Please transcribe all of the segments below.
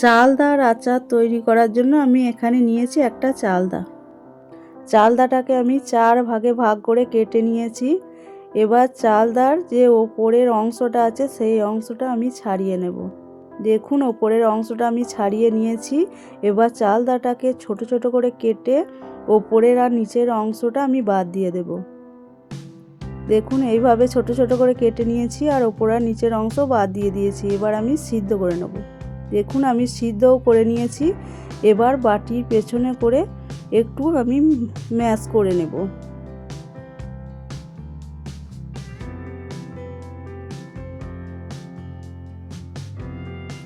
চালদার আচার তৈরি করার জন্য আমি এখানে নিয়েছি একটা চালদা। চালদাটাকে আমি চার ভাগে ভাগ করে কেটে নিয়েছি। এবার চালদার যে ওপরের অংশটা আছে, সেই অংশটা আমি ছাড়িয়ে নেব। দেখুন, ওপরের অংশটা আমি ছাড়িয়ে নিয়েছি। এবার চালদাটাকে ছোট ছোট করে কেটে ওপরের আর নিচের অংশটা আমি বাদ দিয়ে দেব। দেখুন, এইভাবে ছোট ছোট করে কেটে নিয়েছি আর ওপর আর নিচের অংশ বাদ দিয়ে দিয়েছি। এবার আমি সিদ্ধ করে নেব। দেখুন আমি সিদ্ধও করে নিয়েছি। এবার বাটির পেছনে করে একটু আমি ম্যাশ করে নেব।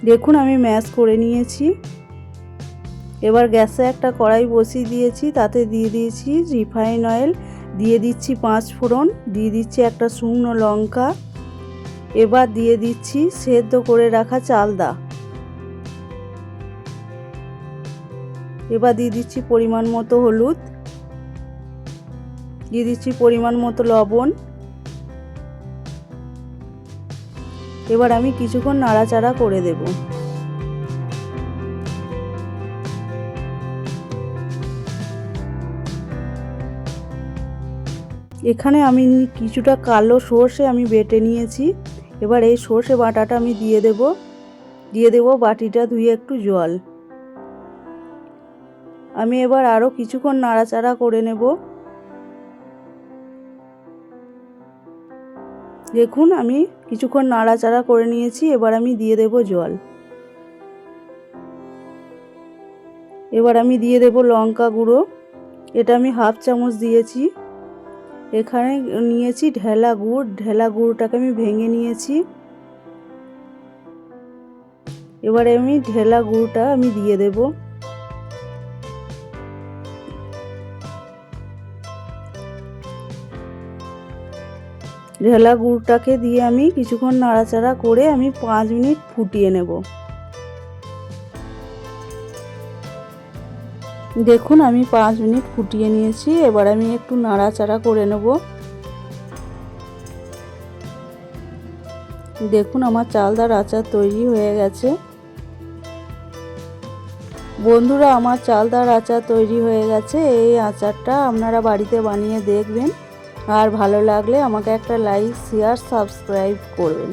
দেখুন আমি ম্যাশ করে নিয়েছি। এবার গ্যাসে একটা কড়াই বসিয়ে দিয়েছি, তাতে দিয়ে দিয়েছি রিফাইন অয়েল, দিয়ে দিচ্ছি পাঁচ ফোড়ন, দিয়ে দিচ্ছি একটা শুকনো লঙ্কা, এবার দিয়ে দিচ্ছি সেদ্ধ করে রাখা চালদা। এবার দিয়ে দিচ্ছি পরিমাণ মতো হলুদ, দিয়ে দিচ্ছি পরিমাণ মতো লবণ। এবার আমি কিছুক্ষণ নাড়াচাড়া করে দেব। এখানে আমি কিছুটা কালো সর্ষে আমি বেটে নিয়েছি। এবার এই সর্ষে বাটাটা আমি দিয়ে দেব। দিয়ে দেব বাটিটা ধুয়ে একটু জল। আমি এবার আরও কিছুক্ষণ নাড়াচাড়া করে নেব। দেখুন, আমি কিছুক্ষণ নাড়াচাড়া করে নিয়েছি, এবার আমি দিয়ে দেব জল। এবার আমি দিয়ে দেব লঙ্কা গুঁড়ো। এটা আমি হাফ চামচ দিয়েছি। এখানে নিয়েছি ঢেলা গুড়। ঢেলা গুড়টাকে আমি ভেঙে নিয়েছি। এবারে আমি ঢেলা গুড়টা আমি দিয়ে দেব। ঢেলা গুড়টাকে দিয়ে আমি কিছুক্ষণ নাড়াচাড়া করে আমি পাঁচ মিনিট ফুটিয়ে নেব। দেখুন, আমি পাঁচ মিনিট ফুটিয়ে নিয়েছি, এবার আমি একটু নাড়াচাড়া করে নেব। দেখুন, আমার চালদার আচার তৈরি হয়ে গেছে। বন্ধুরা, আমার চালদার আচার তৈরি হয়ে গেছে, এই আচারটা আপনারা বাড়িতে বানিয়ে দেখবেন। আর ভালো লাগলে আমাকে একটা লাইক শেয়ার সাবস্ক্রাইব করবেন।